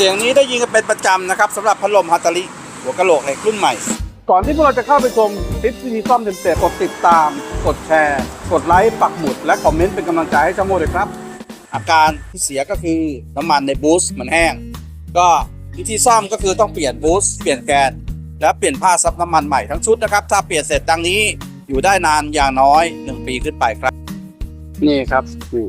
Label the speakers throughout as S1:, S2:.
S1: เสียงนี้ได้ยินกันเป็นประจำนะครับสำหรับพัดลมฮัตตาริหัวกะโหลกเหล็กรุ่นใหม่ ก่อนที่พวกเราจะเข้าไปชมคลิปวิธีซ่อมเต็มๆกดติดตาม กดแชร์ กดไลค์ปักหมุด และคอมเมนต์เป็นกำลังใจให้ช่างโมเลยครับ อาการที่เสียก็คือน้ำมันในบูสต์มันแห้ง ก็วิธีซ่อมก็คือต้องเปลี่ยนบูสต์เปลี่ยนแกนและเปลี่ยนผ้าซับน้ำมันใหม่ทั้งชุดนะครับ ถ้าเปลี่ยนเสร็จดังนี้อยู่ได้นานอย่างน้อย 1 ปีขึ้นไปครับ นี่ครับนี่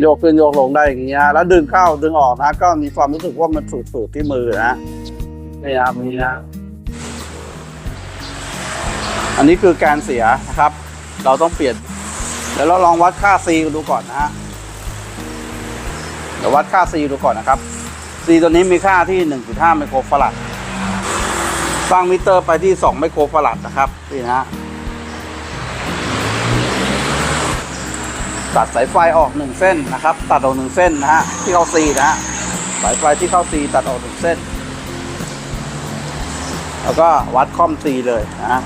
S1: โยกขึ้นโยกลงได้อย่างเงี้ยแล้วดึงเข้าดึงออกนะ ก็มีความรู้สึกว่ามันสูดๆที่มือนะนี่ครับนี่นะอันนี้คือแกนเสียนะครับ เราต้องเปลี่ยนเดี๋ยวเราลองวัดค่า C ดูก่อนนะฮะเดี๋ยววัดค่า C ดูก่อนนะครับ C ตัวนี้มีค่าที่ 1.5 ไมโครฟาราดตั้งมิเตอร์ไปที่ 2 ไมโครฟาราดนะครับนี่นะฮะ ตัดสายไฟออก1เส้นนะครับ ตัดออก1เส้นนะฮะที่เข้า C นะฮะสายไฟที่เข้า C ตัดออก1เส้น แล้วก็วัดค่อม C เลยนะฮะ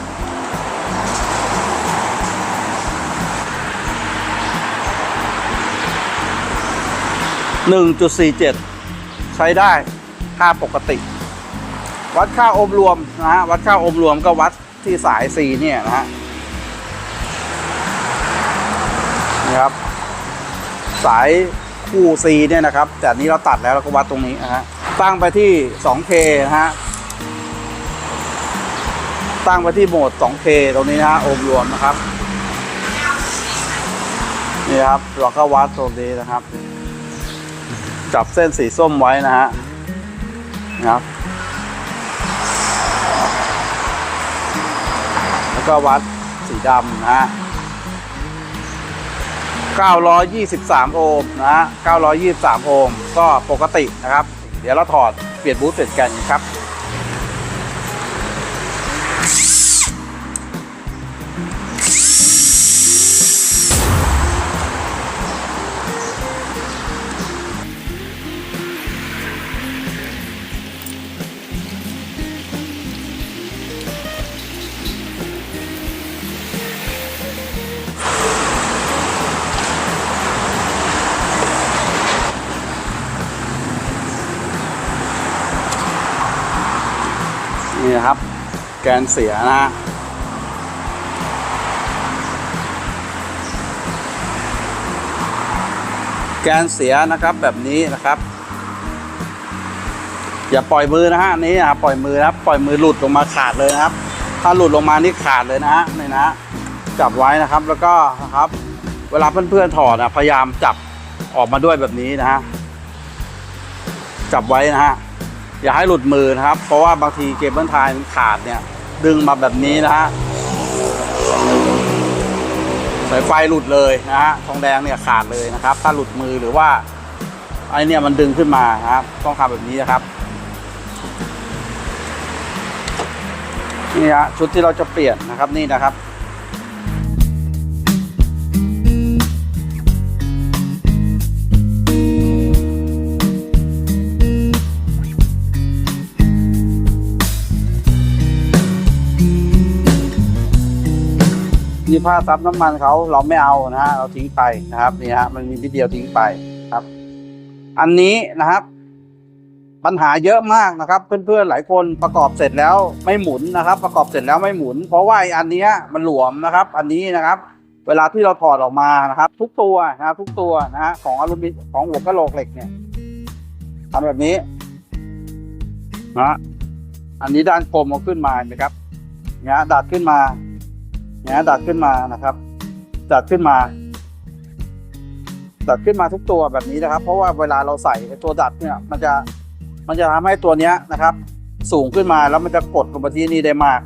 S1: 1.47ใช้ได้ค่าปกติ วัดค่าอมรวมนะฮะวัดค่าอมรวมก็วัดที่สาย C เนี่ยนะฮะ ครับ สายคู่ C เนี่ยนะครับ แต่นี้เราตัดแล้วเราก็วัดตรงนี้นะฮะตั้งไปที่ 2K นะฮะตั้งไปที่โหมด 2K ตรงนี้นะฮะโอมรวมนะครับนี่ครับเราก็วัดตรงนี้นะครับ จับเส้นสีส้มไว้นะฮะนะครับ แล้วก็วัดสีดำนะฮะ 923 โอห์มนะฮะ923 โอห์มก็ปกตินะครับ เดี๋ยวเราถอดเปลี่ยนบูสต์เปลี่ยนกันครับ นะครับ แกนเสียนะฮะแกนเสียนะครับแบบนี้นะครับ อย่าปล่อยมือนะฮะนี้นะปล่อยมือนะครับปล่อยมือหลุดลงมาขาดเลยนะครับ ถ้าหลุดลงมานี่ขาดเลยนะฮะนี่นะฮะจับไว้นะครับแล้วก็นะครับ เวลาเพื่อนๆถอดนะพยายามจับออกมาด้วยแบบนี้นะฮะจับไว้นะฮะ อย่าให้หลุดมือนะครับ เพราะว่าบางทีเกเบิลไทยมันขาดเนี่ย ดึงมาแบบนี้นะฮะสายไฟหลุดเลยนะฮะทองแดงเนี่ยขาดเลยนะครับ ถ้าหลุดมือหรือว่าไอเนี่ยมันดึงขึ้นมาครับ ต้องทำแบบนี้นะครับนี่ฮะชุดที่เราจะเปลี่ยนนะครับนี่นะครับ นี่ผ้าซับน้ำมันเขาเราไม่เอานะฮะเราทิ้งไปนะครับนี่ฮะมันมีทีเดียวทิ้งไปครับ อันนี้นะครับ ปัญหาเยอะมากนะครับ เพื่อนๆหลายคนประกอบเสร็จแล้วไม่หมุนนะครับ ประกอบเสร็จแล้วไม่หมุน เพราะว่าไอ้อันนี้มันหลวมนะครับ อันนี้นะครับ เวลาที่เราถอดออกมานะครับ ทุกตัวนะครับทุกตัวนะฮะของอลูมิเนียมของหัวกะโหลกเหล็กเนี่ยทำแบบนี้นะอันนี้ด้านคมเอาขึ้นมาเห็นไหมครับเนี่ยดัดขึ้นมา นี่ยดัดขึ้นมานะครับดัดขึ้นมาดัดขึ้นมาทุกตัวแบบนี้นะครับ เพราะว่าเวลาเราใส่ตัวดัดเนี่ยมันจะมันจะทำให้ตัวเนี้ยนะครับ สูงขึ้นมาแล้วมันจะกดลงมาที่นี่ได้มาก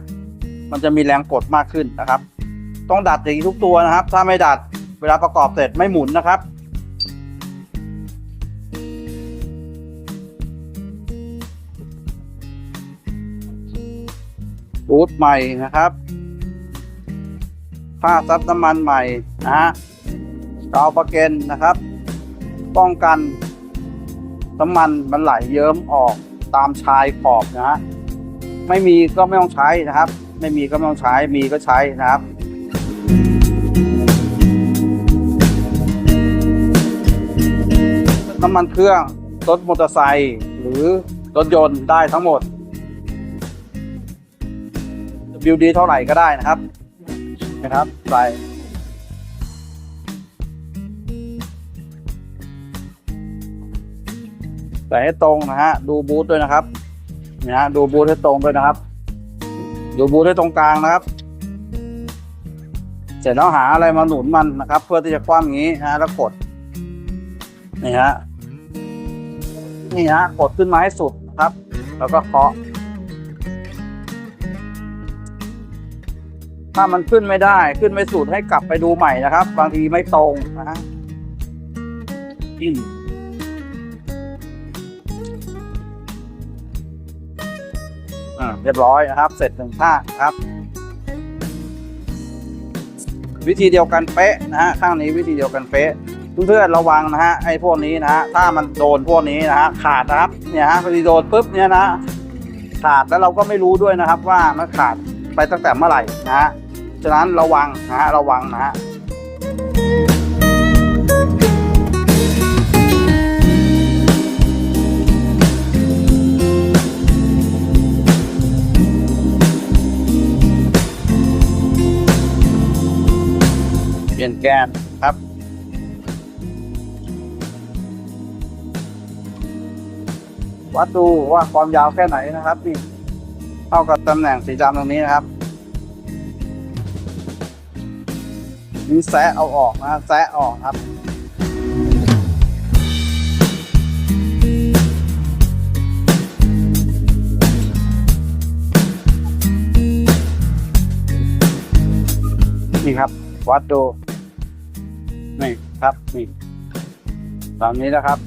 S1: มันจะมีแรงกดมากขึ้นนะครับ ต้องดัดอย่างนี้ทุกตัวนะครับ ถ้าไม่ดัดเวลาประกอบเสร็จไม่หมุนนะครับบูทใหม่นะครับ ผ้าซับน้ำมันใหม่นะฮะกาวประเกนนะครับ ป้องกันน้ำมันมันไหลเยิ้มออกตามชายขอบนะฮะไม่มีก็ไม่ต้องใช้นะครับ ไม่มีก็ไม่ต้องใช้มีก็ใช้นะครับน้ำมันเครื่องรถมอเตอร์ไซค์หรือรถยนต์ได้ทั้งหมด WD เท่าไหร่ก็ได้นะครับ นะครับใส่ใส่ให้ตรงนะฮะ ดูบูทด้วยนะครับนะฮะดูบูทให้ตรงด้วยนะครับ ดูบูทให้ตรงกลางนะครับ เสร็จแล้วหาอะไรมาหนุนมันนะครับ เพื่อที่จะคว่ำอย่างนี้นะฮะแล้วกด นี่ฮะ นี่ฮะ กดขึ้นมาให้สุดนะครับ แล้วก็เคาะ ถ้ามันขึ้นไม่ได้ขึ้นไม่สุดให้กลับไปดูใหม่นะครับ บางทีไม่ตรงนะฮะอืมอ่าเรียบร้อยนะครับ เสร็จหนึ่งท่านะครับ วิธีเดียวกันเป๊ะนะฮะข้างนี้วิธีเดียวกันเป๊ะเพื่อนๆระวังนะฮะไอ้พวกนี้นะฮะถ้ามันโดนพวกนี้นะฮะขาดนะครับเนี่ยฮะพอดีโดนปุ๊บเนี่ยนะขาดแล้วเราก็ไม่รู้ด้วยนะครับว่ามันขาดไปตั้งแต่เมื่อไหร่นะฮะ ฉะนั้นระวังนะฮะระวังนะฮะเปลี่ยนแกนครับ วัดดูว่าความยาวแค่ไหนนะครับนี่เท่ากับตำแหน่งสีดำตรงนี้นะครับ นี่แซะเอาออกนะแซะออกครับนี่ครับ วัดดูนี่ครับนี่ตามนี้นะครับ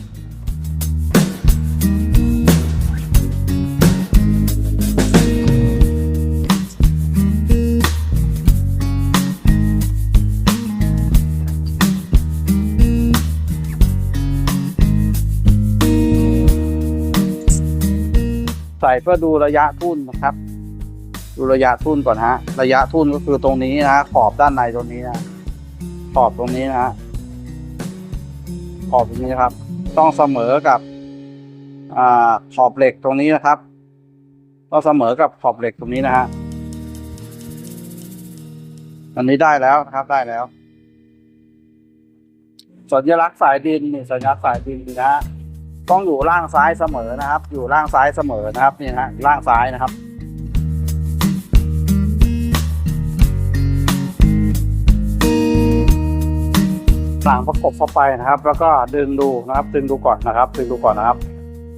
S1: ใส่เพื่อดูระยะทุ่นนะครับ ดูระยะทุ่นก่อนฮะ ระยะทุ่นก็คือตรงนี้นะขอบด้านในตรงนี้นะขอบตรงนี้นะฮะขอบตรงนี้นครับ ต้องเสมอกับอขอบเหล็กตรงนี้นะครับต้องเสมอกับขอบเหล็กตรงนี้นะฮะอันนี้ได้แล้วนะครับได้แล้ว สัญลักษณ์สายดินนี่สัญลักษณ์สายดินนะฮะ ต้องอยู่ล่างซ้ายเสมอนะครับ อยู่ล่างซ้ายเสมอนะครับนี่นะล่างซ้ายนะครับสั่งประกบเข้าไปนะครับ แล้วก็ดึงดูนะครับ ดึงดูก่อนนะครับ ดึงดูก่อนนะครับ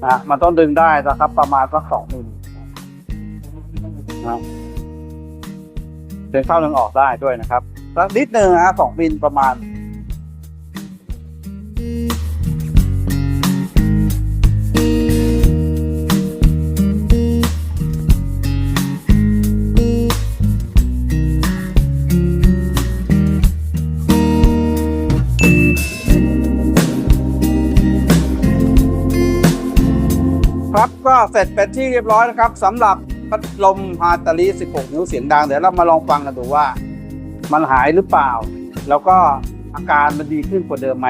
S1: นะมันต้องดึงได้นะครับ ประมาณสักสองมิลนะดึงเข้าดึงออกได้ด้วยนะครับสักนิดหนึ่งนะฮะสองมิลประมาณ ครับก็เสร็จเป็นที่เรียบร้อยนะครับสำหรับพัดลมฮาตาลี 16 นิ้วเสียงดัง เดี๋ยวเรามาลองฟังกันดูว่า มันหายหรือเปล่า แล้วก็อาการมันดีขึ้นกว่าเดิมไหม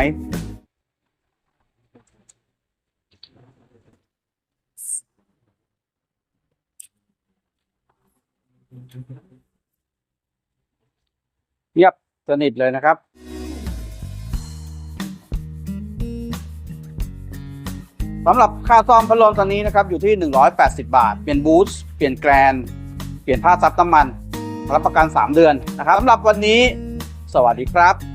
S1: เงียบสนิทเลยนะครับ สำหรับค่าซ่อมพัดลมตอนนี้นะครับอยู่ที่ 180 บาท เปลี่ยนบูสต์เปลี่ยนแกรนเปลี่ยนผ้าซับน้ำมัน รับประกัน 3 เดือนนะครับสำหรับวันนี้ สวัสดีครับ